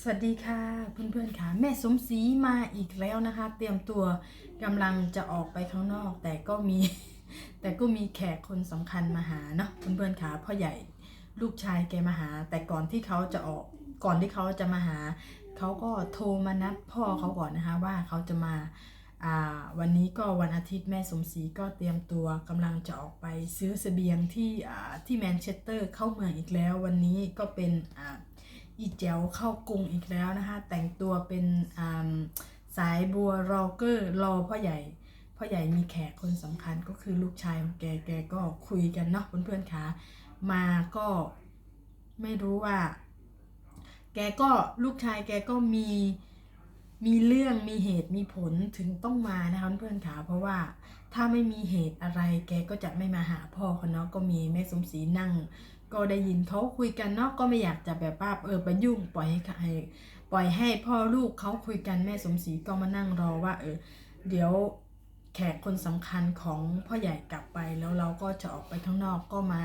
สวัสดีค่ะเพื่อนๆค่ะ แม่สมศรีมาอีกแล้วนะคะ เตรียมตัวกำลังจะออกไปข้างนอก แต่ก็มี แต่ก็มีแขกคนสำคัญมาหาเนาะเพื่อนๆค่ะพ่อใหญ่ลูกชายแกมาหา แต่ก่อนที่เขาจะออกก่อนที่เขาจะมาหา เขาก็โทรมานัดพ่อเขาก่อนนะคะว่าเขาจะมาวันนี้ก็วันอาทิตย์แม่สมศรีก็เตรียมตัวกำลังจะออกไปซื้อเสบียงที่ที่แมนเชสเตอร์เข้าเมืองอีกแล้ว วันนี้ก็เป็นอ่า อีแจ๋วเข้ากรุงอีกแล้วนะคะแต่งตัวเป็นสายบัวรอเกอร์รอพ่อใหญ่พ่อใหญ่มีแขกคนสำคัญก็คือลูกชายของแกแกก็คุยกันเนาะเพื่อนๆคะมาก็ไม่รู้ว่า แกก็ลูกชายแกก็มี มีเรื่องมีเหตุมีผลถึงต้องมานะคะเพื่อนขาเพราะว่าถ้าไม่มีเหตุอะไรแกก็จะไม่มาหาพ่อเขาเนาะก็มีแม่สมศรีนั่ง ก็ได้ยินเขาคุยกันเนาะก็ไม่อยากจะแบบว่าเออไปยุ่งปล่อยให้ใครปล่อยให้พ่อลูกเขาคุยกันแม่สมศรีก็มานั่งรอว่า เออเดี๋ยว แขกคนสำคัญของพ่อใหญ่กลับไป แล้วเราก็จะออกไปข้างนอกก็มา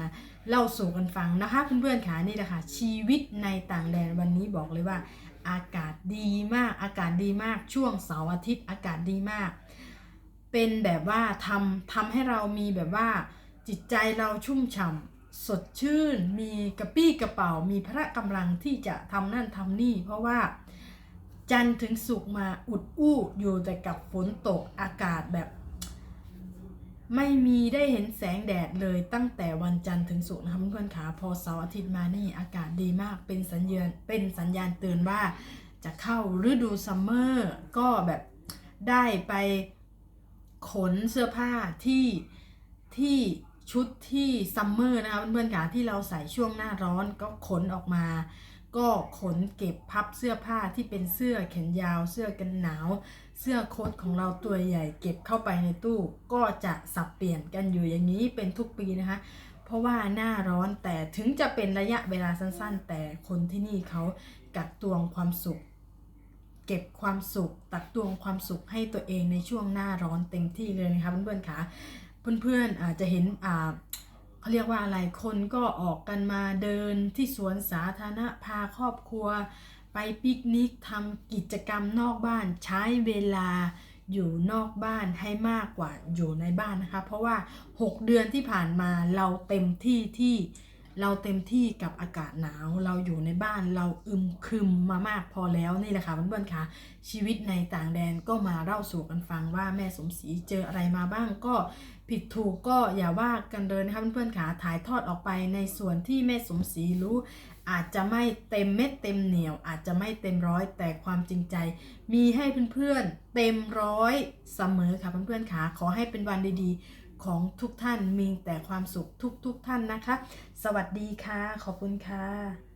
เล่าสู่กันฟังนะคะเพื่อนๆค่ะนี่แหละค่ะชีวิตในต่างแดนวันนี้บอกเลยว่า อากาศดีมาก อากาศดีมากช่วงเสาร์อาทิตย์อากาศดีมาก เป็นแบบว่าทำทำให้เรามีแบบว่า จิตใจเราชุ่มฉ่ำสดชื่น มีกระปี้กระเป๋า มีพระกำลังที่จะทำนั่นทำนี่ เพราะว่าจันถึงสุกมาอุดอู้อยู่แต่กับฝนตกอากาศแบบ ไม่มีได้เห็นแสงแดดเลยตั้งแต่วันจันทร์ถึงศุกร์นะคะเพื่อนๆขาพอเสาร์อาทิตย์มานี่อากาศดีมากเป็นสัญญาณเป็นสัญญาณเตือนว่าจะเข้าฤดูซัมเมอร์ก็แบบได้ไปขนเสื้อผ้าที่ที่ชุดที่ซัมเมอร์นะคะเพื่อนๆขาที่เราใส่ช่วงหน้าร้อนก็ขนออกมา ก็ขนเก็บพับเสื้อผ้าที่เป็นเสื้อแขนยาว เสื้อกันหนาว เสื้อโค้ทของเราตัวใหญ่เก็บเข้าไปในตู้ ก็จะสับเปลี่ยนกันอยู่อย่างนี้เป็นทุกปีนะคะ เพราะว่าหน้าร้อนแต่ถึงจะเป็นระยะเวลาสั้นๆ แต่คนที่นี่เขากักตวงความสุข เก็บความสุข ตักตวงความสุขให้ตัวเองในช่วงหน้าร้อนเต็มที่เลยนะคะเพื่อนๆคะเพื่อนๆอาจจะเห็นอ่า เขาเรียกว่าอะไรคนก็ออกกันมาเดินที่สวนสาธารณะพาครอบครัว ไปปิกนิกทำกิจกรรมนอกบ้านใช้เวลาอยู่นอกบ้านให้มากกว่าอยู่ในบ้านนะคะ เพราะว่า 6 เดือนที่ผ่านมาเราเต็มที่ที่ เราเต็มที่กับอากาศหนาว เราอยู่ในบ้านเราอึมครึมมามากพอแล้วนี่แหละค่ะเพื่อนๆค่ะชีวิตในต่างแดนก็มาเล่าสู่กันฟังว่าแม่สมศรีเจออะไรมาบ้างก็ผิดถูกก็อย่าว่ากันเลยนะคะเพื่อนๆขาถ่ายทอดออกไปในส่วนที่แม่สมศรีรู้ อาจจะไม่เต็มเม็ดเต็มเหนียว อาจจะไม่เต็มร้อยแต่ความจริงใจ มีให้เพื่อนๆเต็มร้อยเสมอค่ะเพื่อนๆขาขอให้เป็นวันดีๆ ของทุกท่านมีแต่ความสุขทุกๆท่านนะคะ สวัสดีค่ะ ขอบคุณค่ะ